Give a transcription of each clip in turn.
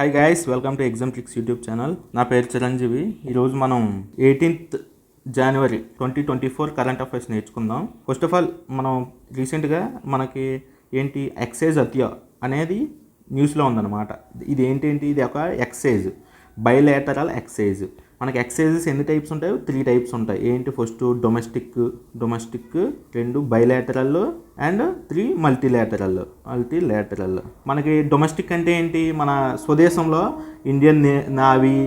Hi guys welcome to exam tricks YouTube channel నా పేరు చిరంజీవి. ఈరోజు మనం ఎయిటీన్త్ జనవరి twenty twenty four current affairs నేర్చుకుందాం. ఫస్ట్ ఆఫ్ ఆల్ మనం రీసెంట్గా మనకి ఏంటి ఎక్సైజ్ హత్య అనేది న్యూస్లో ఉందన్నమాట. ఇది ఏంటేంటి ఇది ఒక ఎక్సైజ్ బయలేటరల్ ఎక్సైజ్ మనకి ఎక్సైజెస్ ఎన్ని టైప్స్ ఉంటాయి త్రీ టైప్స్ ఉంటాయి. ఏంటి? ఫస్ట్ డొమెస్టిక్ డొమెస్టిక్ రెండు bilateral and three multilateral multilateral మనకి డొమెస్టిక్ అంటే ఏంటి? మన స్వదేశంలో ఇండియన్ నే navy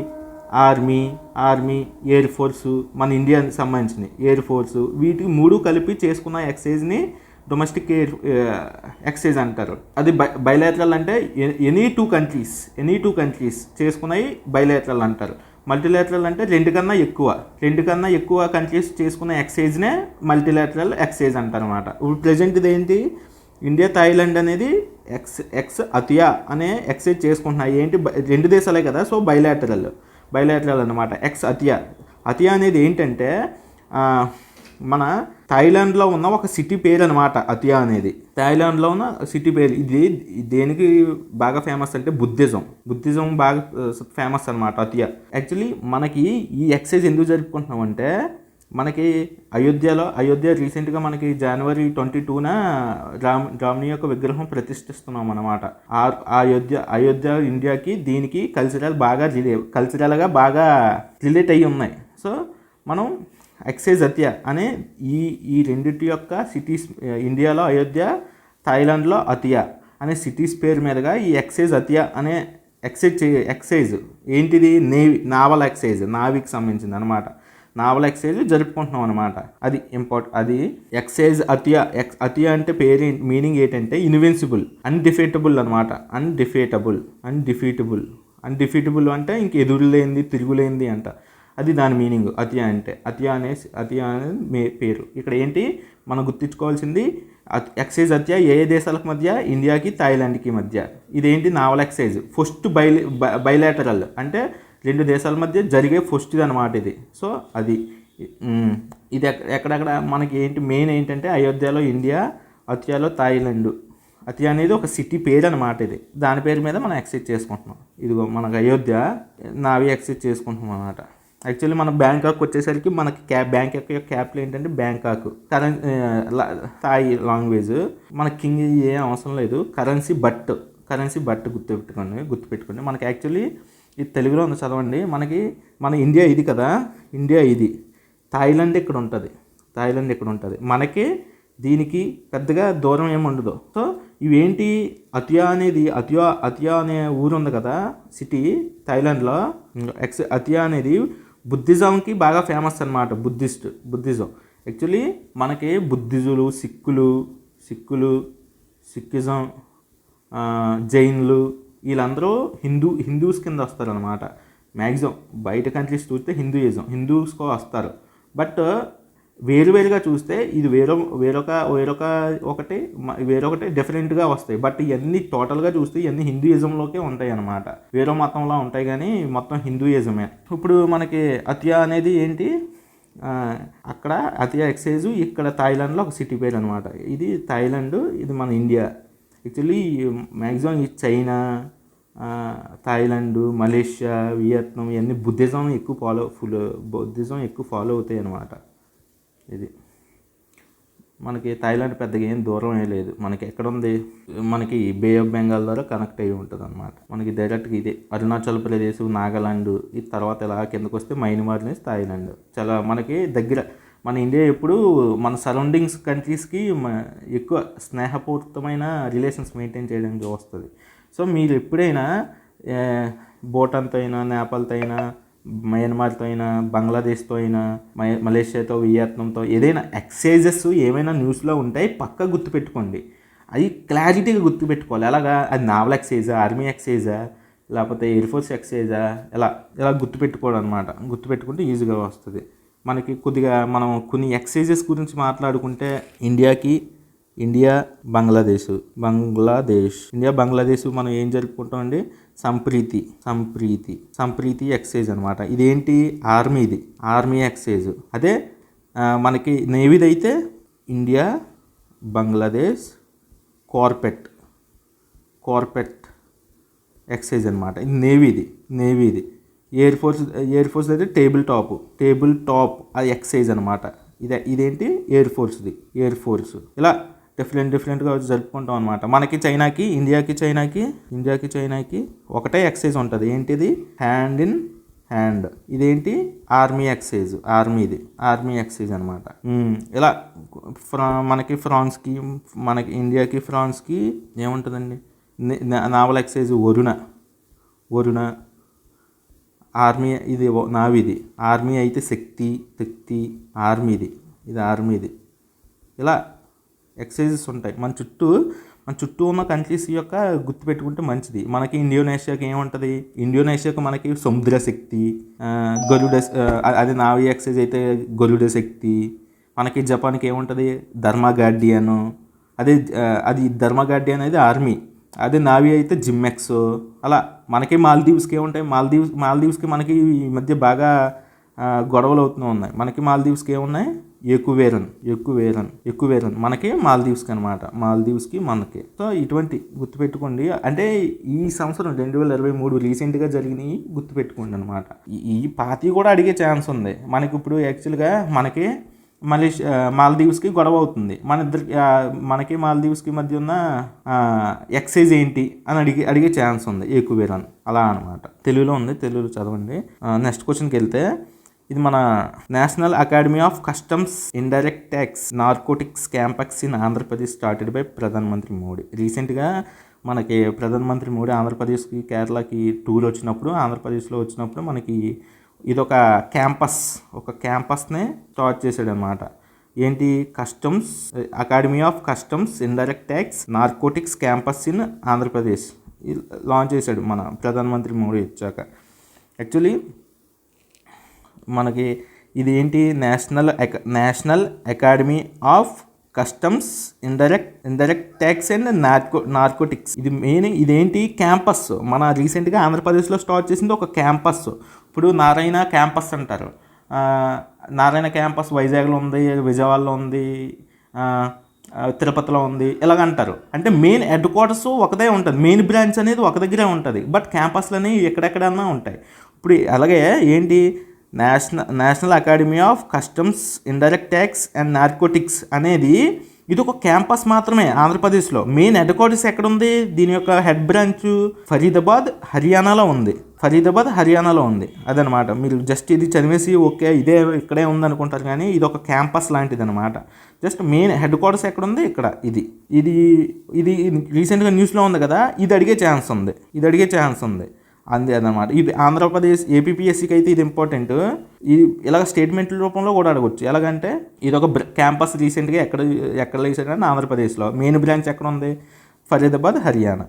army army air force మన ఇండియాకి సంబంధించినవి. ఎయిర్ ఫోర్సు వీటికి మూడు కలిపి చేసుకున్న ఎక్సైజ్ని డొమెస్టిక్ ఎయిర్ ఎక్సైజ్ అంటారు. అది బై బయలేటరల్ అంటే any two countries any two countries చేసుకున్నవి bilateral అంటారు. మల్టీలేటరల్ అంటే రెండు కన్నా ఎక్కువ. రెండు కన్నా ఎక్కువ కంట్రీస్ చేసుకున్న ఎక్సైజ్నే మల్టీలేటరల్ ఎక్సైజ్ అంటారనమాట ఇప్పుడు ప్రజెంట్ ఏంటి? ఇండియా థాయిలాండ్ అనేది ఎక్స్ ఎక్స్ అతియా అనే ఎక్సైజ్ చేసుకుంటున్నాయి. ఏంటి? రెండు దేశాలే కదా? సో బయలాటరల్ బయలాటరల్ అనమాట ఎక్స్ అతియా. అతియా అనేది ఏంటంటే మన థాయిలాండ్లో ఉన్న ఒక సిటీ పేరు అనమాట అతియా అనేది. థాయిలాండ్లో ఉన్న సిటీ పేరు. ఇది దేనికి బాగా ఫేమస్ అంటే బుద్ధిజం. బుద్ధిజం బాగా ఫేమస్ అనమాట అతియా. యాక్చువల్లీ మనకి ఈ ఎక్సైజ్ ఎందుకు జరుపుకుంటున్నాం అంటే మనకి అయోధ్యలో అయోధ్య రీసెంట్గా మనకి జనవరి ట్వంటీ టూన రామ్ రాముని యొక్క విగ్రహం ప్రతిష్ఠిస్తున్నాం అనమాట ఆ అయోధ్య అయోధ్య ఇండియాకి దీనికి కల్చరల్ బాగా రిలే కల్చరల్గా బాగా రిలేట్ అయ్యి ఉన్నాయి. సో మనం ఎక్సైజ్ హత్య అనే ఈ ఈ రెండింటి యొక్క సిటీస్ ఇండియాలో అయోధ్య థాయిలాండ్లో అతియా అనే సిటీస్ పేరు మీదుగా ఈ ఎక్సైజ్ అతియా అనే ఎక్సైజ్ ఎక్సైజ్ ఏంటిది? నేవీ నావల్ ఎక్సైజ్ నావీకి సంబంధించింది అనమాట నావల్ ఎక్సైజ్ జరుపుకుంటున్నాం అనమాట అది ఇంపార్ట్ అది ఎక్సైజ్ అతియా ఎక్స్ అతియా అంటే పేరు మీనింగ్ ఏంటంటే ఇన్విన్సిబుల్ అన్డిఫీటబుల్ అనమాట అన్డిఫీటబుల్ అన్డిఫీటబుల్ అన్డిఫీటబుల్ అంటే ఇంక ఎదురులేంది తిరుగులేంది అంట. అది దాని మీనింగ్ అతియా అంటే. అతియా అనే అతియా అనేది మే పేరు. ఇక్కడ ఏంటి? మనం గుర్తుంచుకోవాల్సింది ఎక్సైజ్ హత్య ఏ ఏ దేశాలకు మధ్య? ఇండియాకి థాయిలాండ్కి మధ్య. ఇదేంటి? Naval exercise. First bila bilateral. అంటే రెండు దేశాల మధ్య జరిగే ఫస్ట్ అనమాట ఇది. సో అది ఇది ఎక్కడెక్కడ మనకి ఏంటి? మెయిన్ ఏంటంటే అయోధ్యలో ఇండియా అతియాలో థాయిలాండ్. అతియా అనేది ఒక సిటీ పేరు అనమాట ఇది. దాని పేరు మీద మనం ఎక్సైజ్ చేసుకుంటున్నాం. ఇదిగో మనకు అయోధ్య నావి ఎక్సైజ్ చేసుకుంటున్నాం అనమాట యాక్చువల్లీ మన బ్యాంకాక్ వచ్చేసరికి మనకి క్యా బ్యాంక్ యొక్క క్యాపిటల్ ఏంటంటే బ్యాంకాక్. కరెన్ థాయి లాంగ్వేజ్. మన కింగ్ ఏం అవసరం లేదు. కరెన్సీ బట్ కరెన్సీ బట్ గుర్తుపెట్టుకోండి గుర్తుపెట్టుకోండి. మనకి యాక్చువల్లీ ఇది తెలుగులో ఉంది చదవండి. మనకి మన ఇండియా ఇది కదా? ఇండియా ఇది. థాయిలాండ్ ఇక్కడ ఉంటుంది. థాయిలాండ్ ఇక్కడ ఉంటుంది. మనకి దీనికి పెద్దగా దూరం ఏమి ఉండదు. సో ఇవేంటి అతియా అనేది అతియా అతియా అనే ఊరు ఉంది కదా? సిటీ థాయిలాండ్లో. ఎక్స్ అతియా అనేది బుద్ధిజంకి బాగా ఫేమస్ అనమాట బుద్ధిస్ట్ బుద్ధిజం. యాక్చువల్లీ మనకి బుద్ధిజులు సిక్కులు సిక్కులు సిక్కిజం జైన్లు వీళ్ళందరూ హిందూ హిందూస్ కింద వస్తారనమాట మ్యాక్సిమం బయట కంట్రీస్ చూస్తే హిందూయిజం హిందూస్కో వస్తారు. బట్ వేరువేరుగా చూస్తే ఇది వేరొక వేరొక వేరొక ఒకటి వేరొకటి డిఫరెంట్గా వస్తాయి. బట్ ఇవన్నీ టోటల్గా చూస్తే ఇవన్నీ హిందూయిజంలోకే ఉంటాయి అన్నమాట వేరే మతంలో ఉంటాయి కానీ మొత్తం హిందూయిజమే. ఇప్పుడు మనకి అతియా అనేది ఏంటి? అక్కడ అతియా ఎక్సైజ్ ఇక్కడ థాయిలాండ్లో ఒక సిటీ పేరు అనమాట ఇది థాయిలాండ్ ఇది మన ఇండియా. యాక్చువల్లీ మ్యాక్సిమం ఈ చైనా థాయిలాండ్ మలేషియా వియత్నాం ఇవన్నీ బుద్ధిజం ఎక్కువ ఫాలో ఫుల్ బుద్ధిజం ఎక్కువ ఫాలో అవుతాయి అన్నమాట ఇది. మనకి థాయిలాండ్ పెద్దగా ఏం దూరం ఏ లేదు. మనకి ఎక్కడ ఉంది? మనకి బే ఆఫ్ బెంగాల్ ద్వారా కనెక్ట్ అయ్యి ఉంటుంది అనమాట మనకి డైరెక్ట్గా ఇదే అరుణాచల్ ప్రదేశ్ నాగాలాండ్ ఈ తర్వాత ఇలా కిందకు వస్తే మైన్మార్ నుంచి థాయిలాండ్. చాలా మనకి దగ్గర మన ఇండియా ఎప్పుడు మన సరౌండింగ్స్ కంట్రీస్కి మ- ఎక్కువ స్నేహపూరితమైన రిలేషన్స్ మెయింటైన్ చేయడానికి వస్తుంది. సో మీరు ఎప్పుడైనా భూటాన్తో అయినా నేపాల్తో అయినా మయన్మార్తో అయినా బంగ్లాదేశ్తో అయినా మలేషియాతో వియత్నంతో ఏదైనా ఎక్సైజెస్ ఏమైనా న్యూస్లో ఉంటాయి పక్కా గుర్తుపెట్టుకోండి. అది క్లారిటీగా గుర్తుపెట్టుకోవాలి. అలాగా అది నావల్ ఎక్సైజా ఆర్మీ ఎక్సైజా లేకపోతే ఎయిర్ ఫోర్స్ ఎక్సైజా ఇలా ఇలా గుర్తుపెట్టుకోవడం అనమాట గుర్తుపెట్టుకుంటే ఈజీగా వస్తుంది. మనకి కొద్దిగా మనం కొన్ని ఎక్సైజెస్ గురించి మాట్లాడుకుంటే ఇండియాకి ఇండియా బంగ్లాదేశ్ బంగ్లాదేశ్. ఇండియా బంగ్లాదేశ్ మనం ఏం జరుపుకుంటామండి? సంప్రీతి సంప్రీతి సంప్రీతి ఎక్సైజ్ అనమాట ఇదేంటి? ఆర్మీది ఆర్మీ ఎక్సైజ్. అదే మనకి నేవీది అయితే India Bangladesh CORPAT. CORPAT exercise అనమాట ఇది నేవీది నేవీది. ఎయిర్ ఫోర్స్ ఎయిర్ ఫోర్స్ అయితే టేబుల్ టాప్. టేబుల్ టాప్ అది ఎక్సైజ్ అనమాట ఇదే ఇదేంటి? ఎయిర్ ఫోర్స్ది ఎయిర్ ఫోర్స్. ఇలా డిఫరెంట్ డిఫరెంట్గా జరుపుకుంటాం అనమాట మనకి చైనాకి ఇండియాకి చైనాకి ఇండియాకి చైనాకి ఒకటే ఎక్సైజ్ ఉంటుంది. ఏంటిది? Hand in hand. ఇదేంటి? Army exercise. ఆర్మీది. ఆర్మీ ఎక్సైజ్ అనమాట ఇలా ఫ్రా మనకి ఫ్రాన్స్కి మనకి ఇండియాకి ఫ్రాన్స్కి ఏముంటుందండి? నా- naval exercise Varuna Varuna army ఇది నావిది. ఆర్మీ అయితే శక్తి శక్తి ఆర్మీది. ఇది ఆర్మీది. ఇలా ఎక్సైజెస్ ఉంటాయి. మన చుట్టూ మన చుట్టూ ఉన్న కంట్రీస్ యొక్క గుర్తుపెట్టుకుంటే మంచిది. మనకి ఇండోనేషియాకి ఏముంటుంది? ఇండోనేషియాకు మనకి సముద్ర శక్తి గరుడ అదే అది నావీ ఎక్సైజ్ అయితే గరుడ శక్తి. మనకి జపాన్కి ఏముంటుంది? ధర్మా గార్డియన్ అదే అది ధర్మ గార్డియన్ అనేది ఆర్మీ. అదే నావీ అయితే జిమ్మెక్స్. అలా మనకి మాల్దీవ్స్కి ఏముంటాయి? మాల్దీవ్స్ మాల్దీవ్స్కి మనకి ఈ మధ్య బాగా గొడవలు అవుతూ ఉన్నాయి. మనకి మాల్దీవ్స్కి ఏమున్నాయి? ఎక్కువేరన్ ఎక్కువేరన్ ఎక్కువేరన్. మనకి మాల్దీవ్స్కి అనమాట మాల్దీవ్స్కి మనకి. సో ఇటువంటి గుర్తుపెట్టుకోండి. అంటే ఈ సంవత్సరం రెండు వేల ఇరవై మూడు రీసెంట్గా జరిగినవి గుర్తుపెట్టుకోండి అనమాట ఈ పార్టీ కూడా అడిగే ఛాన్స్ ఉంది. మనకి ఇప్పుడు యాక్చువల్గా మనకి మలేషియా మాల్దీవ్స్కి గొడవ అవుతుంది. మన ఇద్దరికి మనకి మాల్దీవ్స్కి మధ్య ఉన్న ఎక్సైజ్ ఏంటి అని అడిగి అడిగే ఛాన్స్ ఉంది ఏకువేరన్ అలా అనమాట తెలుగులో ఉంది. తెలుగులో చదవండి. నెక్స్ట్ క్వశ్చన్కి వెళ్తే ఇది మన National Academy of Customs Indirect Tax Narcotics campus in Andhra Pradesh started by ప్రధానమంత్రి మోడీ. రీసెంట్గా మనకి ప్రధానమంత్రి మోడీ ఆంధ్రప్రదేశ్కి కేరళకి టూర్ వచ్చినప్పుడు ఆంధ్రప్రదేశ్లో వచ్చినప్పుడు మనకి ఇదొక క్యాంపస్ ఒక క్యాంపస్నే స్టార్ట్ చేశాడు అనమాట ఏంటి? Customs Academy of Customs Indirect Tax Narcotics campus in Andhra Pradesh. Launch చేశాడు మన ప్రధానమంత్రి మోడీ వచ్చాక. యాక్చువల్లీ మనకి ఇది ఏంటి National National Academy of Customs Indirect Indirect Tax and Narco Narcotics ఇది మెయిన్ ఇదేంటి? క్యాంపస్ మన రీసెంట్గా ఆంధ్రప్రదేశ్లో స్టార్ట్ చేసింది ఒక క్యాంపస్ ఇప్పుడు నారాయణ క్యాంపస్ అంటారు. నారాయణ క్యాంపస్ వైజాగ్లో ఉంది విజయవాడలో ఉంది తిరుపతిలో ఉంది ఇలాగ అంటారు అంటే మెయిన్ హెడ్ క్వార్టర్స్ ఒకదే ఉంటుంది. మెయిన్ బ్రాంచ్ అనేది ఒక దగ్గరే ఉంటుంది. బట్ క్యాంపస్లు అనేవి ఎక్కడెక్కడన్నా ఉంటాయి. ఇప్పుడు అలాగే ఏంటి? National National Academy of Customs Indirect Tax and Narcotics అనేది ఇది ఒక క్యాంపస్ మాత్రమే ఆంధ్రప్రదేశ్లో. మెయిన్ హెడ్ క్వార్టర్స్ ఎక్కడ ఉంది దీని యొక్క హెడ్ బ్రాంచ్ ఫరీదాబాద్ హర్యానాలో ఉంది. ఫరీదాబాద్ హర్యానాలో ఉంది. అదనమాట. మీరు జస్ట్ ఇది చదివేసి ఓకే ఇదే ఇక్కడే ఉంది అనుకుంటారు కానీ ఇది ఒక క్యాంపస్ లాంటిది అనమాట జస్ట్ మెయిన్ హెడ్ క్వార్టర్స్ ఎక్కడ ఉంది ఇక్కడ ఇది. ఇది ఇది రీసెంట్గా న్యూస్లో ఉంది కదా? ఇది అడిగే ఛాన్స్ ఉంది. ఇది అడిగే ఛాన్స్ ఉంది. అందే అదనమాట ఇది ఆంధ్రప్రదేశ్ ఏపీఎస్సికి అయితే ఇది ఇంపార్టెంట్ ఈ ఇలాగ స్టేట్మెంట్ల రూపంలో కూడా అడగొచ్చు. ఎలాగంటే ఇది ఒక క్యాంపస్ రీసెంట్గా ఎక్కడ ఎక్కడ వేసాడని ఆంధ్రప్రదేశ్లో. మెయిన్ బ్రాంచ్ ఎక్కడ ఉంది ఫరీదాబాద్ హర్యానా.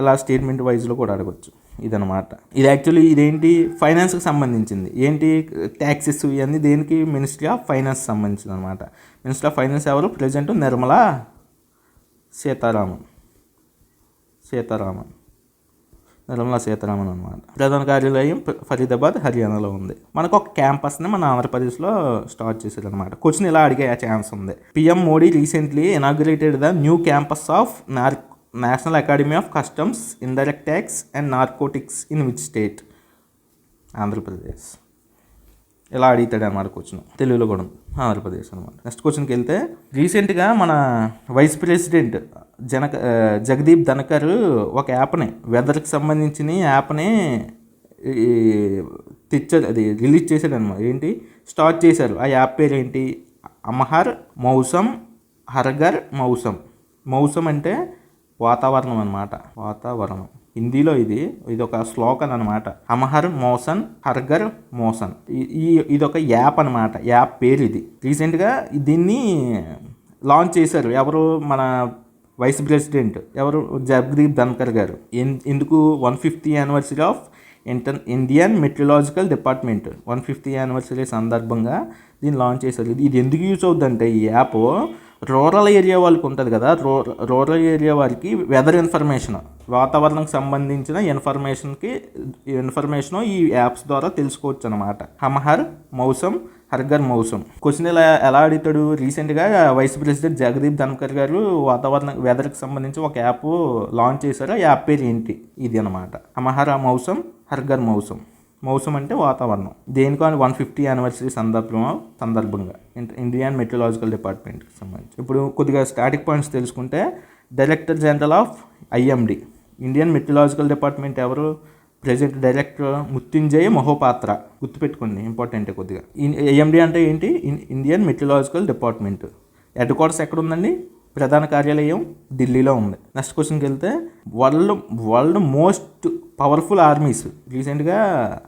ఇలా స్టేట్మెంట్ వైజ్లో కూడా అడగొచ్చు. ఇదనమాట ఇది యాక్చువల్లీ ఇదేంటి? ఫైనాన్స్కి సంబంధించింది. ఏంటి? ట్యాక్సెస్ ఇవన్నీ దేనికి? మినిస్ట్రీ ఆఫ్ ఫైనాన్స్ సంబంధించింది అనమాట మినిస్ట్రీ ఆఫ్ ఫైనాన్స్ ఎవరు? ప్రజెంట్ నిర్మలా సీతారామన్. సీతారామన్. నిర్మలా సీతారామన్ అనమాట ప్రధాన కార్యాలయం ఫరీదాబాద్ హర్యానాలో ఉంది. మనకు ఒక క్యాంపస్ని మన ఆంధ్రప్రదేశ్లో స్టార్ట్ చేశారు అనమాట క్వశ్చన్ ఇలా అడిగే ఛాన్స్ ఉంది. PM Modi recently inaugurated the new campus of nar National Academy of Customs Indirect Tax and Narcotics in which state Andhra Pradesh. ఇలా అడుగుతాడు అనమాట క్వశ్చన్ తెలుగులో కూడా ఆంధ్రప్రదేశ్ అనమాట నెక్స్ట్ క్వశ్చన్కి వెళ్తే రీసెంట్గా మన వైస్ ప్రెసిడెంట్ జనక జగదీప్ ధనకర్ ఒక యాప్ని వెదర్కి సంబంధించిన యాప్ని తెచ్చారు అది రిలీజ్ చేశాడు అనమాట ఏంటి? స్టార్ట్ చేశారు. ఆ యాప్ పేరు ఏంటి అమహర్ మౌసం హర్గర్ మౌసం. మౌసం అంటే వాతావరణం అనమాట వాతావరణం. హిందీలో ఇది ఇది ఒక శ్లోకం అనమాట అమహర్ మోసన్ హర్గర్ మోసన్ ఈ- ఈ ఇది ఒక యాప్ అనమాట యాప్ పేరు ఇది. రీసెంట్గా దీన్ని లాంచ్ చేశారు. ఎవరు? మన వైస్ ప్రెసిడెంట్ ఎవరు? జగదీప్ ధన్కర్ గారు. ఎందుకు one fifty anniversary of inter Indian meteorological department one fifty anniversary సందర్భంగా దీన్ని లాంచ్ చేశారు. ఇది ఇది ఎందుకు యూజ్ అవుతుందంటే ఈ యాప్ రూరల్ ఏరియా వాళ్ళకి ఉంటుంది కదా. రూ రూరల్ ఏరియా వారికి వెదర్ ఇన్ఫర్మేషన్ వాతావరణంకి సంబంధించిన ఇన్ఫర్మేషన్కి ఇన్ఫర్మేషన్ ఈ యాప్స్ ద్వారా తెలుసుకోవచ్చు అనమాట హమహర్ మౌసం హర్గర్ మౌసం. క్వశ్చన్ ఇలా ఎలా అడుగుతాడు? రీసెంట్గా వైస్ ప్రెసిడెంట్ జగదీప్ ధన్కర్ గారు వాతావరణ వెదర్కి సంబంధించి ఒక యాప్ లాంచ్ చేశారు. ఆ యాప్ పేరు ఏంటి? ఇది అనమాట అమహారా మౌసం హర్గర్ మౌసం మౌసం అంటే వాతావరణం. దేనికోని వన్ ఫిఫ్టీ యానివర్సరీ సందర్భం సందర్భంగా. ఇండియన్ మెట్రలాజికల్ డిపార్ట్మెంట్కి సంబంధించి. ఇప్పుడు కొద్దిగా స్టాటిక్ పాయింట్స్ తెలుసుకుంటే director general of IMD Indian meteorological department ఎవరు? ప్రెసెంట్ డైరెక్టర్ మృత్యుంజయ మహోపాత్ర గుర్తుపెట్టుకోండి ఇంపార్టెంట్ కొద్దిగా. ఏఎండి అంటే ఏంటి? In- Indian meteorological department. Headquarters ఎక్కడ ఉందండి ప్రధాన కార్యాలయం ఢిల్లీలో ఉంది. నెక్స్ట్ క్వశ్చన్కి వెళ్తే world world most powerful armies. రీసెంట్గా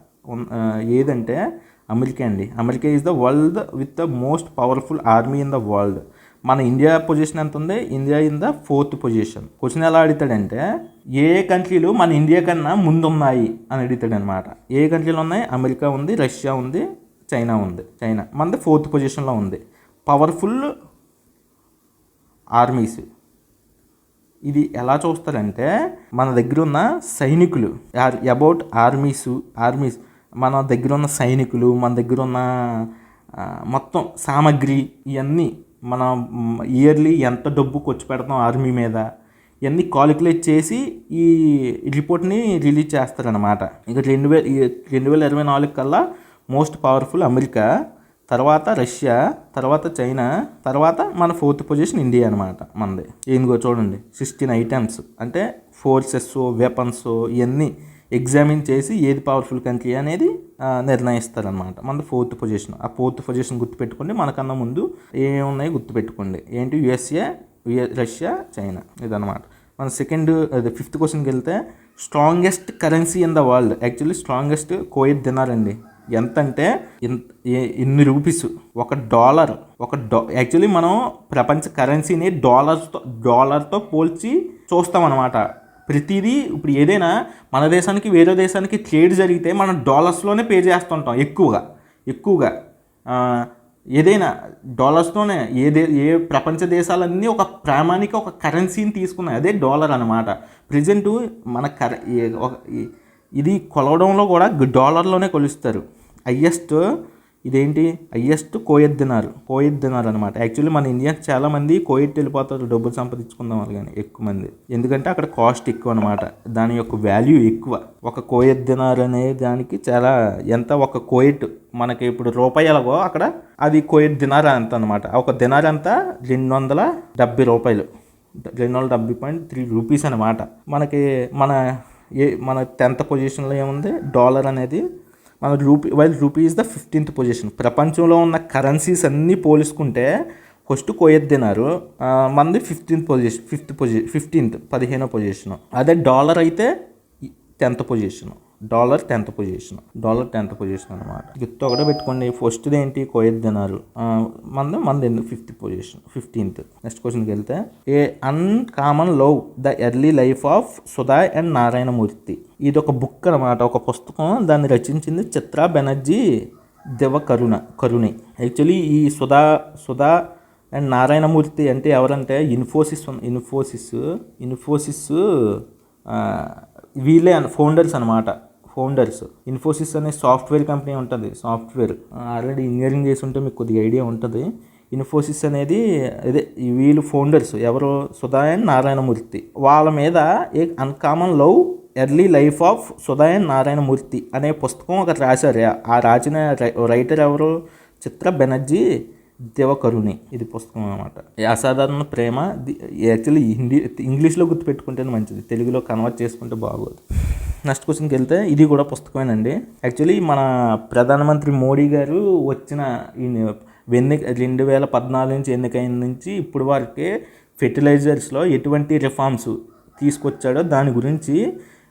ఏదంటే అమెరికా అండి. America is the world with the most powerful army in the world మన ఇండియా పొజిషన్ ఎంత ఉంది? India in the fourth position question ఎలా అడుగుతాడంటే ఏ కంట్రీలు మన ఇండియా కన్నా ముందున్నాయి అని అడుగుతాడు అనమాట ఏ కంట్రీలు ఉన్నాయి? అమెరికా ఉంది రష్యా ఉంది చైనా ఉంది. చైనా. మనది ఫోర్త్ పొజిషన్లో ఉంది. Powerful armies. ఇది ఎలా చూస్తారంటే మన దగ్గర ఉన్న సైనికులు అబౌట్ ఆర్మీస్ ఆర్మీస్. మన దగ్గర ఉన్న సైనికులు మన దగ్గర ఉన్న మొత్తం సామాగ్రి ఇవన్నీ మన ఇయర్లీ ఎంత డబ్బు ఖర్చు పెడతాం ఆర్మీ మీద? ఇవన్నీ కాలిక్యులేట్ చేసి ఈ రిపోర్ట్ని రిలీజ్ చేస్తారనమాట ఇక రెండు వేల రెండు వేల ఇరవై నాలుగు కల్లా మోస్ట్ పవర్ఫుల్ అమెరికా తర్వాత రష్యా తర్వాత చైనా తర్వాత మన ఫోర్త్ పొజిషన్ ఇండియా అనమాట మనది. ఏందిగో చూడండి సిక్స్టీన్ ఐటమ్స్ అంటే ఫోర్సెస్ వెపన్స్ ఇవన్నీ ఎగ్జామిన్ చేసి ఏది పవర్ఫుల్ కంట్రీ అనేది నిర్ణయిస్తారనమాట మన ఫోర్త్ పొజిషన్ ఆ ఫోర్త్ పొజిషన్ గుర్తుపెట్టుకోండి మనకన్నా ముందు ఏమున్నాయి గుర్తుపెట్టుకోండి. ఏంటి? యుఎస్ఏ రష్యా చైనా ఇదనమాట మన సెకండ్ అదే ఫిఫ్త్ క్వశ్చన్కి వెళ్తే strongest currency in the world actually strongest Kuwait తినారండి ఎంత అంటే ఇన్- రూపీస్ ఒక డాలర్ ఒక డా యాక్చువల్లీ మనం ప్రపంచ కరెన్సీని డాలర్స్తో డాలర్తో పోల్చి చూస్తామన్నమాట. ప్రతిదీ ఇప్పుడు ఏదైనా మన దేశానికి వేరే దేశానికి ట్రేడ్ జరిగితే మనం డాలర్స్లోనే పే చేస్తుంటాం ఎక్కువగా. ఎక్కువగా. ఏదైనా డాలర్స్తోనే ఏ దే ఏ ప్రపంచ దేశాలన్నీ ఒక ప్రామాణిక ఒక కరెన్సీని తీసుకున్నాయి. అదే డాలర్ అనమాట ప్రజెంట్ మన కర ఒక- ఇది కొలవడంలో కూడా డాలర్లోనే కొలుస్తారు. హయ్యెస్ట్ ఇదేంటి? హయ్యెస్ట్ కోయత్ దినారు దినార్ అనమాట యాక్చువల్లీ మన ఇండియన్స్ చాలా మంది కోయిట్ వెళ్ళిపోతారు డబ్బులు సంపాదించుకుందాం వాళ్ళు కానీ ఎక్కువ మంది. ఎందుకంటే అక్కడ కాస్ట్ ఎక్కువ అనమాట దాని యొక్క వాల్యూ ఎక్కువ. ఒక కోయత్ దినార్ అనే దానికి చాలా ఎంత ఒక కోయిట్ మనకి ఇప్పుడు రూపాయి ఎలాగో అక్కడ అది కోయత్ దినార్ అంత అనమాట ఒక దినార్ అంతా రెండు వందల డెబ్బై రూపాయలు. రెండు వందల డెబ్బై పాయింట్ త్రీ రూపీస్ అనమాట మనకి మన ఏ మన టెన్త్ పొజిషన్లో ఏముంది? డాలర్ అనేది మన rupee while rupee is the fifteenth position ప్రపంచంలో ఉన్న కరెన్సీస్ అన్నీ పోల్చుకుంటే ఫస్ట్ కోయత్ తినారు మనది fifteenth position fifth position fifteenth పదిహేనో పొజిషన్ అదే డాలర్ అయితే tenth position dollar tenth position. Dollar tenth position అనమాట గుర్తు ఒకటే పెట్టుకోండి. ఫస్ట్ది ఏంటి? కోయత్ దినారు మంది మంది ఎందుకు ఫిఫ్త్ పొజిషన్ ఫిఫ్టీన్త్. నెక్స్ట్ క్వశ్చన్కి వెళ్తే a uncommon love the early life of Sudha and Narayana Murthy. ఇది ఒక బుక్ అనమాట ఒక పుస్తకం. దాన్ని రచించింది చిత్రా బెనర్జీ దివ కరుణ. కరుణి యాక్చువల్లీ ఈ సుధా సుధా అండ్ నారాయణమూర్తి అంటే ఎవరంటే ఇన్ఫోసిస్ ఇన్ఫోసిస్ ఇన్ఫోసిస్ వీళ్ళే ఫౌండర్స్ అనమాట ఫౌండర్స్. ఇన్ఫోసిస్ అనే సాఫ్ట్వేర్ కంపెనీ ఉంటుంది. సాఫ్ట్వేర్. ఆల్రెడీ ఇంజనీరింగ్ చేసి ఉంటే మీకు కొద్దిగా ఐడియా ఉంటుంది. ఇన్ఫోసిస్ అనేది అదే ఈ వీళ్ళు ఫౌండర్స్ ఎవరు సుధాయన్ నారాయణమూర్తి. వాళ్ళ మీద a uncommon love early life of సుధాయన్ Narayana Murthy అనే పుస్తకం ఒకటి రాశారు. ఆ రాసిన రై- రైటర్ ఎవరు? చిత్ర బెనర్జీ దేవకరుణి. ఇది పుస్తకం అనమాట అసాధారణ ప్రేమ యాక్చువల్లీ హిందీ ఇంగ్లీష్లో గుర్తుపెట్టుకుంటేనే మంచిది. తెలుగులో కన్వర్ట్ చేసుకుంటే బాగోదు. నెక్స్ట్ క్వశ్చన్కి వెళ్తే ఇది కూడా పుస్తకమేనండి. యాక్చువల్లీ మన ప్రధానమంత్రి మోడీ గారు వచ్చిన ఈ రెండు వేల పద్నాలుగు నుంచి ఎన్నికైన నుంచి ఇప్పుడు వరకే ఫెర్టిలైజర్స్లో ఎటువంటి రిఫార్మ్స్ తీసుకొచ్చాడో దాని గురించి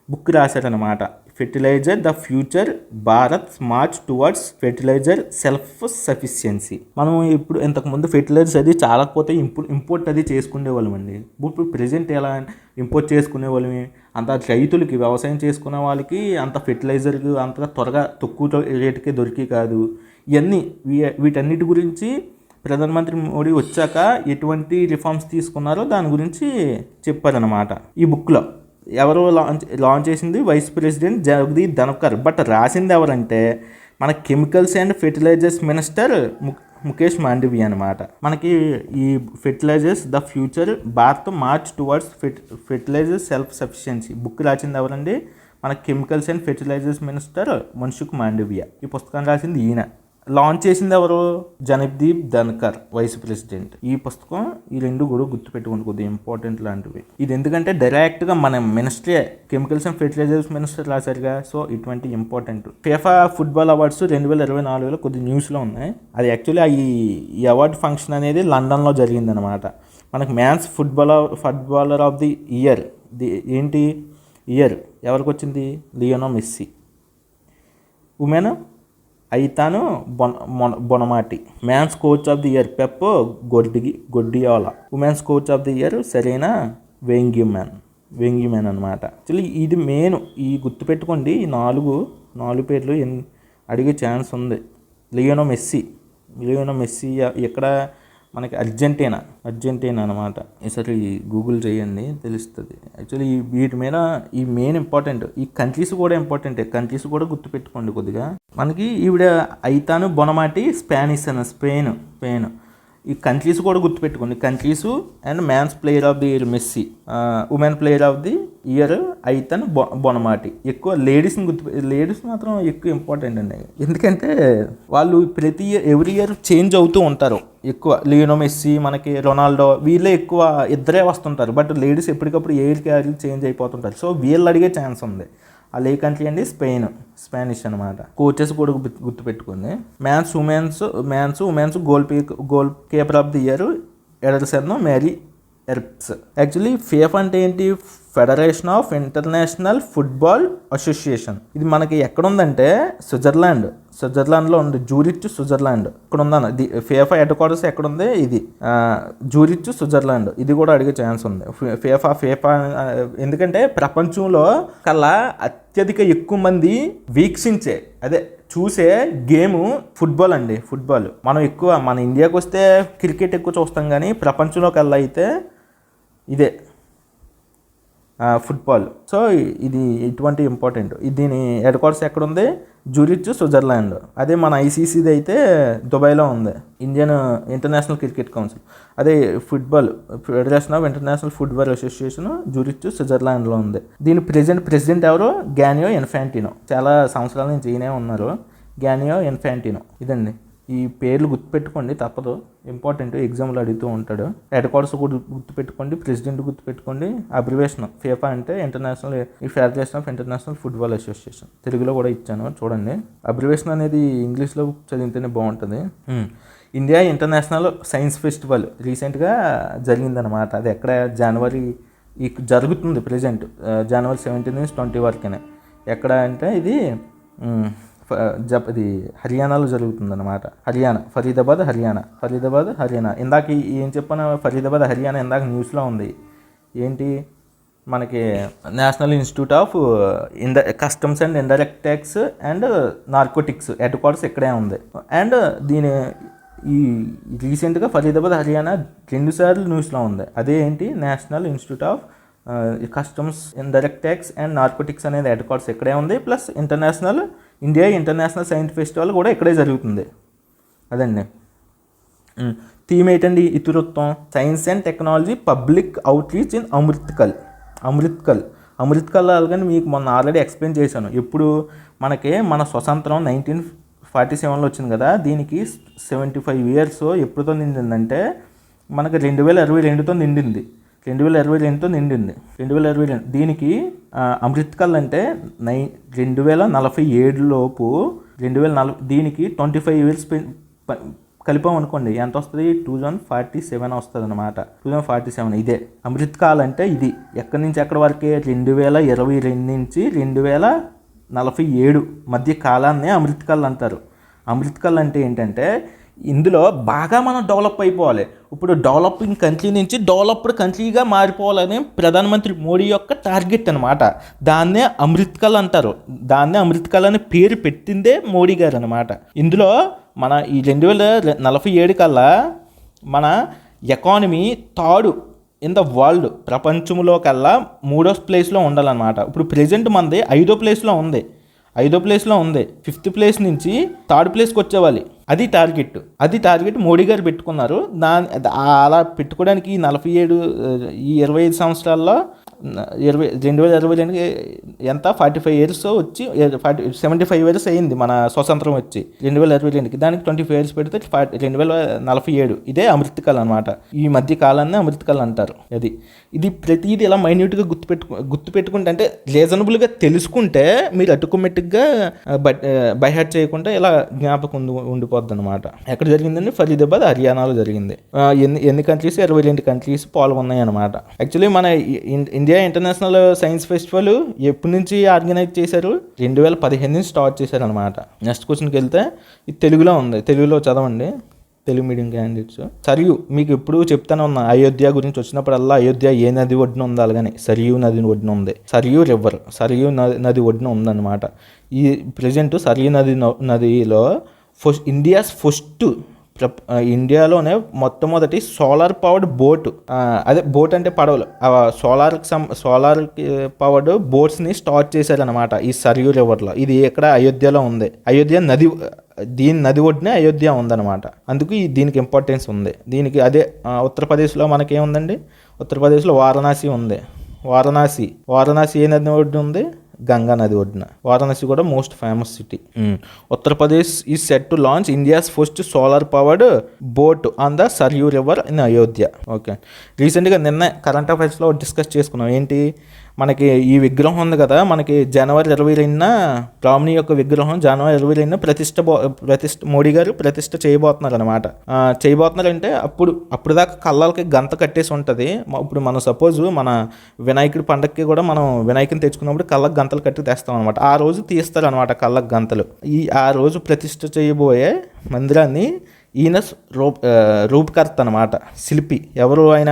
book రాశారనమాట fertiliser the future Bharat march towards fertiliser self sufficiency మనం ఇప్పుడు ఇంతకుముందు ఫెర్టిలైజర్స్ అది చాలకపోతే ఇంపో ఇంపోర్ట్ అది చేసుకునే వాళ్ళం అండి ఇప్పుడు ప్రెజెంట్ ఎలా ఇంపోర్ట్ చేసుకునే వాళ్ళమి అంత రైతులకి వ్యవసాయం చేసుకునే వాళ్ళకి అంత ఫెర్టిలైజర్ అంతగా త్వరగా తక్కువ రేటుకే దొరికి కాదు. ఇవన్నీ వీ- వీటన్నిటి గురించి ప్రధానమంత్రి మోడీ వచ్చాక ఎటువంటి రిఫార్మ్స్ తీసుకున్నారో దాని గురించి చెప్పారనమాట ఈ బుక్లో ఎవరు లాంచ్ లాంచ్ చేసింది vice president Jagdeep Dhankhar. But రాసింది ఎవరంటే మన chemicals and fertilisers minister Mukesh Mandavi అనమాట మనకి ఈ fertilisers the future Bharat march towards fet fertilisers self sufficiency book రాసింది ఎవరండి? మన chemicals and fertilisers minister Mansukh Mandaviya. ఈ పుస్తకం రాసింది ఈయన. లాంచ్ చేసింది ఎవరు? Jagdeep Dhankhar vice president. ఈ పుస్తకం ఈ రెండు కూడా గుర్తుపెట్టుకోండి కొద్దిగా ఇంపార్టెంట్ లాంటివి. ఇది ఎందుకంటే డైరెక్ట్గా మన ministry chemicals and fertilisers minister రాశారుగా so ఇటువంటి ఇంపార్టెంట్ ఫేఫా ఫుట్బాల్ అవార్డ్స్ రెండు వేల ఇరవై నాలుగులో కొద్ది న్యూస్లో ఉన్నాయి. అది యాక్చువల్లీ ఈ ఈ అవార్డు ఫంక్షన్ అనేది లండన్లో జరిగిందనమాట మనకు man's footballer footballer of the year the ఏంటి? ఇయర్ ఎవరికి వచ్చింది? లియోనో మెస్సీ ఉమెన్ అయితాను బొన మొన Bonmati. Man's coach of the year Pep గొడ్డి Guardiola women's coach of the year Sarina Wiegman Wiegman అనమాట యాక్చువల్లీ ఇది మెయిన్ ఈ గుర్తుపెట్టుకోండి ఈ నాలుగు నాలుగు పేర్లు ఎన్ అడిగే ఛాన్స్ ఉంది. లియోనో మెస్సీ. లియోనో మెస్సీ ఎక్కడ మనకి అర్జెంటీనా? అర్జెంటీనా అనమాట ఈసారి గూగుల్ చేయండి తెలుస్తుంది. యాక్చువల్లీ వీటి మీద ఈ మెయిన్ ఇంపార్టెంట్ ఈ కంట్రీస్ కూడా ఇంపార్టెంటే. కంట్రీస్ కూడా గుర్తుపెట్టుకోండి కొద్దిగా. మనకి ఈవిడ అయితాను బొనమాటి స్పానిష్ అన్న స్పెయిన్ స్పెయిన్. ఈ కంట్రీస్ కూడా గుర్తుపెట్టుకోండి. Countries and man's player of the year Messi. Women player of the year Aitana bo Bonmati. ఎక్కువ లేడీస్ని గుర్తు లేడీస్ మాత్రం ఎక్కువ ఇంపార్టెంట్ అండి. ఎందుకంటే వాళ్ళు ప్రతి ఇయర్ ఎవ్రీ ఇయర్ చేంజ్ అవుతూ ఉంటారు. ఎక్కువ. లియోనో మెస్సీ మనకి రొనాల్డో వీళ్ళే ఎక్కువ ఇద్దరే వస్తుంటారు. బట్ లేడీస్ ఎప్పటికప్పుడు ఎయిర్ క్యారీలు చేంజ్ అయిపోతుంటారు. సో వీళ్ళు అడిగే ఛాన్స్ ఉంది. వాళ్ళు ఏ కంట్రీ అండి స్పెయిన్. స్పానిష్ అనమాట కోచెస్ కూడా గుర్తు గుర్తుపెట్టుకుంది. Man's women's man's women's goal P goalkeeper of the year Ederson Mary Earps actually ఫేఫ్ అంటే ఏంటి? Federation of international football association. ఇది మనకి ఎక్కడ ఉందంటే స్విట్జర్లాండ్. స్విట్జర్లాండ్లో ఉంది. Zurich Switzerland. ఇక్కడ ఉందన్న ది ఫేఫా హెడ్ క్వార్టర్స్ ఎక్కడ ఉంది ఇది జూరిచ్ స్విట్జర్లాండ్. ఇది కూడా అడిగే ఛాన్స్ ఉంది. ఫేఫా ఫేఫా ఎందుకంటే ప్రపంచంలో కల్లా అత్యధిక ఎక్కువ మంది వీక్షించే అదే చూసే గేమ్ ఫుట్బాల్ అండి. ఫుట్బాల్. మనం ఎక్కువ మన ఇండియాకి వస్తే క్రికెట్ ఎక్కువ చూస్తాం కానీ ప్రపంచంలో కల్లా అయితే ఇదే. ఫుట్బాల్ సో ఇది ఇటువంటి ఇంపార్టెంట్ దీని హెడ్ క్వార్టర్స్ ఎక్కడ ఉంది జూరిచ్ స్విట్జర్లాండ్ అదే మన ఐసీసీది అయితే దుబాయ్లో ఉంది. ఇండియన్ ఇంటర్నేషనల్ క్రికెట్ కౌన్సిల్ అదే football federation of international football association Zurich స్విట్జర్లాండ్లో ఉంది. దీని ప్రెసిడెంట్ ప్రెసిడెంట్ ఎవరు? గ్యానియో ఇన్ఫాంటినో చాలా సంవత్సరాల నుంచి ఈయనే ఉన్నారు. గ్యానియో ఇన్ఫాంటినో ఇదండి. ఈ పేర్లు గుర్తుపెట్టుకోండి తప్పదు. ఇంపార్టెంట్ ఎగ్జామ్లో అడుగుతూ ఉంటాడు. హెడ్ క్వార్టర్స్ కూడా గుర్తుపెట్టుకోండి ప్రెసిడెంట్ గుర్తుపెట్టుకోండి. అబ్రివేషన్ ఫేఫా అంటే ఇంటర్నేషనల్ ఈ federation of international football association. తెలుగులో కూడా ఇచ్చాను చూడండి. అబ్రివేషన్ అనేది ఇంగ్లీష్లో చదివితేనే బాగుంటుంది. ఇండియా ఇంటర్నేషనల్ సైన్స్ ఫెస్టివల్ రీసెంట్గా జరిగిందనమాట అది ఎక్కడ? జనవరి ఈ జరుగుతుంది ప్రజెంట్. జనవరి సెవెంటీన్ నుంచి ట్వంటీ వరకునే. ఎక్కడ అంటే ఇది జప్ ఇది హర్యానాలో జరుగుతుందన్నమాట. హర్యానా ఫరీదాబాద్ హర్యానా ఫరీదాబాద్ హర్యానా. ఇందాక ఏం చెప్పాను? ఫరీదాబాద్ హర్యానా ఇందాక న్యూస్లో ఉంది. ఏంటి? మనకి national institute of ఇండ customs and indirect tax and narcotics headquarters ఇక్కడే ఉంది. అండ్ దీని ఈ రీసెంట్గా ఫరీదాబాద్ హర్యానా రెండు సార్లు న్యూస్లో ఉంది. అదే ఏంటి? National institute of customs indirect tax and narcotics అనేది హెడ్ క్వార్టర్స్ ఇక్కడే ఉంది. Plus international India international science festival కూడా ఇక్కడే జరుగుతుంది. అదండి. థీమ్ ఏంటండి? ఇతివృత్తం. Science and technology public outreach in Amrit Kaal. Amrit Kaal. Amrit Kaal అలాగని మీకు మొన్న ఆల్రెడీ ఎక్స్ప్లెయిన్ చేశాను. ఇప్పుడు మనకి మన స్వతంత్రం నైన్టీన్ ఫార్టీ సెవెన్లో వచ్చింది కదా దీనికి సెవెంటీ ఫైవ్ ఇయర్స్ ఎప్పుడుతో నిండిందంటే మనకి రెండు వేల ఇరవై రెండుతో నిండింది. రెండు వేల ఇరవై రెండుతో నిండింది. రెండు వేల ఇరవై రెండు దీనికి అమృత్ అమృత్కల్ అంటే నై రెండు వేల నలభై ఏడులోపు రెండు వేల నలభై దీనికి ట్వంటీ ఫైవ్ ఇయర్స్ కలిపాం అనుకోండి. ఎంత వస్తుంది? టూ థౌజండ్ ఫార్టీ సెవెన్ వస్తుంది అనమాట టూ థౌజండ్ ఫార్టీ సెవెన్ ఇదే. అమృత్ కాల్ అంటే ఇది. ఎక్కడి నుంచి ఎక్కడి వరకే? రెండు వేల ఇరవై రెండు నుంచి రెండు వేల నలభై ఏడు మధ్య కాలాన్నే అమృత్కాల్ అంటారు. అమృత్కాల్ అంటే ఏంటంటే ఇందులో బాగా మనం డెవలప్ అయిపోవాలి. ఇప్పుడు డెవలపింగ్ కంట్రీ నుంచి డెవలప్డ్ కంట్రీగా మారిపోవాలని ప్రధానమంత్రి మోడీ యొక్క టార్గెట్ అనమాట దాన్నే అమృత్కల్ అంటారు. దాన్నే అమృత్కల్ అనే పేరు పెట్టిందే మోడీ గారు అనమాట ఇందులో మన ఈ రెండు వేల నలభై ఏడు కల్లా మన economy third in the world ప్రపంచంలో కల్లా మూడో ప్లేస్లో ఉండాలన్నమాట. ఇప్పుడు ప్రజెంట్ మనది ఐదో ప్లేస్లో ఉంది. ఐదో ప్లేస్లో ఉంది. ఫిఫ్త్ ప్లేస్ నుంచి థర్డ్ ప్లేస్కి వచ్చేవాలి. అది టార్గెట్. అది టార్గెట్ మోడీ గారు పెట్టుకున్నారు. దాని అలా పెట్టుకోవడానికి ఈ నలభై ఏడు ఈ ఇరవై ఐదు సంవత్సరాల్లో ఇరవై రెండు వేల ఇరవై రెండుకి ఎంత? ఫార్టీ ఫైవ్ ఇయర్స్ వచ్చి ఫార్టీ సెవెంటీ ఫైవ్ ఇయర్స్ అయింది మన స్వతంత్రం వచ్చి రెండు వేల ఇరవై రెండుకి. దానికి ట్వంటీ ఫైవ్ ఇయర్స్ పెడితే రెండు వేల నలభై ఏడు. ఇదే అమృతకాల్ అనమాట ఈ మధ్య కాలాన్ని అమృతకాల్ అంటారు. అది ఇది ప్రతిదీ ఇలా మైన్యూట్గా గుర్తుపెట్టుకు గుర్తుపెట్టుకుంటే అంటే రీజనబుల్గా తెలుసుకుంటే మీరు అటుకోమేటిక్గా బట్ బైహార్ట్ చేయకుండా ఇలా జ్ఞాపకం ఉండి ఉండిపోద్ది అనమాట ఎక్కడ జరిగిందండి? ఫరీదాబాద్ హర్యానాలో జరిగింది. ఎన్ని ఎన్ని కంట్రీస్ ఇరవై రెండు కంట్రీస్ పాల్గొన్నాయి అనమాట యాక్చువల్లీ మన ఇండియా ఇంటర్నేషనల్ సైన్స్ ఫెస్టివల్ ఎప్పటి నుంచి ఆర్గనైజ్ చేశారు? రెండు వేల పదిహేను నుంచి స్టార్ట్ చేశారు అనమాట నెక్స్ట్ క్వశ్చన్కి వెళ్తే ఇది తెలుగులో ఉంది. తెలుగులో చదవండి. తెలుగు మీడియం క్యాండిడేట్స్ సరియు మీకు ఎప్పుడు చెప్తానే ఉన్నా అయోధ్య గురించి వచ్చినప్పుడల్లా అయోధ్య ఏ నది ఒడ్డున ఉంది కానీ సరియు నది ఒడ్డున ఉంది. సరియు రివర్ సరియు నది నది ఒడ్డున ఉందన్నమాట. ఈ ప్రజెంట్ సరియు నది నదిలో ఫస్ట్ ఇండియాస్ ఫస్ట్ ఇండియాలోనే మొట్టమొదటి సోలార్ పవర్డ్ బోట్ అదే బోట్ అంటే పడవలు. సోలార్కి సం సోలార్ పవర్డ్ బోట్స్ని స్టార్ట్ చేశారనమాట ఈ సరియు రివర్లో. ఇది ఇక్కడ అయోధ్యలో ఉంది. అయోధ్య నది దీని నది ఒడ్డునే అయోధ్య ఉందన్నమాట. అందుకు ఈ దీనికి ఇంపార్టెన్స్ ఉంది. దీనికి అదే ఉత్తరప్రదేశ్లో మనకేముందండి? ఉత్తరప్రదేశ్లో వారణాసి ఉంది. వారణాసి. వారణాసి ఏ నది ఒడ్డు ఉంది గంగా నది ఒడ్డున. వారణాసి కూడా మోస్ట్ ఫేమస్ సిటీ ఉత్తరప్రదేశ్ ఈ set to launch India's first solar powered boat on the Sarayu river in Ayodhya okay రీసెంట్గా నిన్న కరెంట్ అఫైర్స్లో డిస్కస్ చేసుకున్నాం. ఏంటి? మనకి ఈ విగ్రహం ఉంది కదా మనకి జనవరి ఇరవై రెండున రాముని యొక్క విగ్రహం జనవరి ఇరవై రెండున ప్రతిష్ట బో- ప్రతిష్ట మోడీ గారు ప్రతిష్ట చేయబోతున్నారు అనమాట చేయబోతున్నారు అంటే అప్పుడు అప్పుడు దాకా కళ్ళకి గంత కట్టేసి ఉంటుంది. ఇప్పుడు మనం సపోజ్ మన వినాయకుడి పండగకి కూడా మనం వినాయకుని తెచ్చుకున్నప్పుడు కళ్ళకి గంతలు కట్టి తెస్తాం అనమాట ఆ రోజు తీస్తారు అనమాట కళ్ళకి గంతలు. ఈ ఆ రోజు ప్రతిష్ట చేయబోయే మందిరాన్ని ఈయన రూప్ రూపకర్త అనమాట శిల్పి. ఎవరు ఆయన?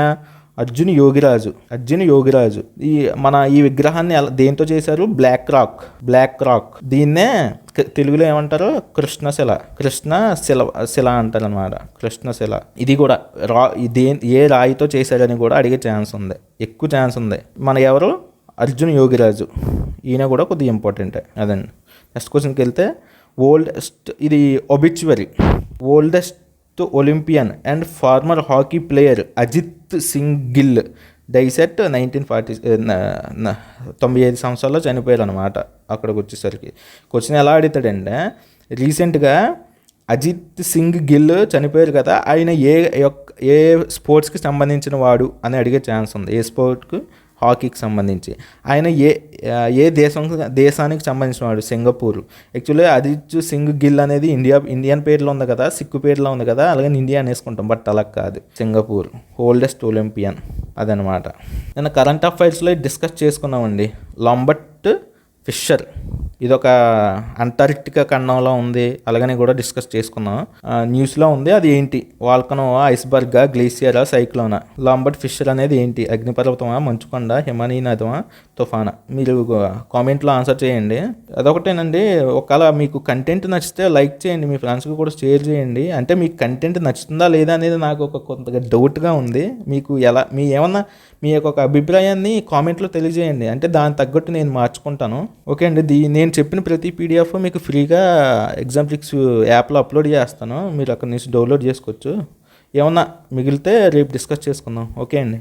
అర్జున్ యోగిరాజు అర్జున్ యోగిరాజు. ఈ మన ఈ విగ్రహాన్ని దేంతో చేశారు? బ్లాక్ రాక్ బ్లాక్ రాక్ దీన్నే తెలుగులో ఏమంటారు? కృష్ణశిల కృష్ణ శిల శిల అంటారు అనమాట కృష్ణశిల. ఇది కూడా రా దే ఏ రాయితో చేశారని కూడా అడిగే ఛాన్స్ ఉంది. ఎక్కువ ఛాన్స్ ఉంది. మన ఎవరు? అర్జున్ యోగిరాజు. ఈయన కూడా కొద్దిగా ఇంపార్టెంటే అదండి. నెక్స్ట్ క్వశ్చన్కి వెళ్తే ఓల్డెస్ట్ ఇది obituary oldest olympian and former hockey player Ajit Singh Gill dies at nineteen forty తొంభై ఐదు సంవత్సరాల్లో చనిపోయారు అనమాట అక్కడికి వచ్చేసరికి. క్వశ్చన్ ఎలా అడుగుతాడంటే రీసెంట్గా అజిత్ సింగ్ గిల్ చనిపోయారు కదా ఆయన ఏ యొక్క ఏ స్పోర్ట్స్కి సంబంధించిన వాడు అని అడిగే ఛాన్స్ ఉంది. ఏ స్పోర్ట్కు హాకీకి సంబంధించి. ఆయన ఏ ఏ దేశం దేశానికి సంబంధించిన వాడు? సింగపూర్. యాక్చువల్లీ అజిత్ సింగ్ గిల్ అనేది ఇండియా ఇండియన్ పేర్లో ఉంది కదా సిక్కు పేర్లో ఉంది కదా అలాగే ఇండియా అనేసుకుంటాం బట్ అలా కాదు. సింగపూర్ ఓల్డెస్ట్ ఒలింపియన్ అదనమాట. నేను కరెంట్ అఫైర్స్లో డిస్కస్ చేసుకున్నామండి. Lambert Fisher. ఇదొక అంటార్క్టికా ఖండంలో ఉంది అలాగని కూడా డిస్కస్ చేసుకున్నాం. న్యూస్లో ఉంది అది ఏంటి? వాల్కనో ఐస్బర్గా గ్లేసియరా సైక్లోనా? లాంబర్ట్ ఫిషర్ అనేది ఏంటి? అగ్నిపర్వతమా మంచుకొండ హిమానీ నదమా తుఫానా. మీరు కామెంట్లో ఆన్సర్ చేయండి. అదొకటేనండి ఒకవేళ మీకు కంటెంట్ నచ్చితే లైక్ చేయండి మీ ఫ్రెండ్స్కి కూడా షేర్ చేయండి. అంటే మీకు కంటెంట్ నచ్చుతుందా లేదా అనేది నాకు ఒక కొంతగా డౌట్గా ఉంది. మీకు ఎలా మీ ఏమన్నా మీ యొక్క ఒక అభిప్రాయాన్ని కామెంట్లో తెలియజేయండి. అంటే దాని తగ్గట్టు నేను మార్చుకుంటాను. ఓకే అండి దీ నేను చెప్పిన ప్రతి పీడిఎఫ్ మీకు ఫ్రీగా ఎగ్జామ్ ఫిక్స్ యాప్లో అప్లోడ్ చేస్తాను. మీరు అక్కడ నుంచి డౌన్లోడ్ చేసుకోవచ్చు. ఏమన్నా మిగిలితే రేపు డిస్కస్ చేసుకుందాం. ఓకే అండి.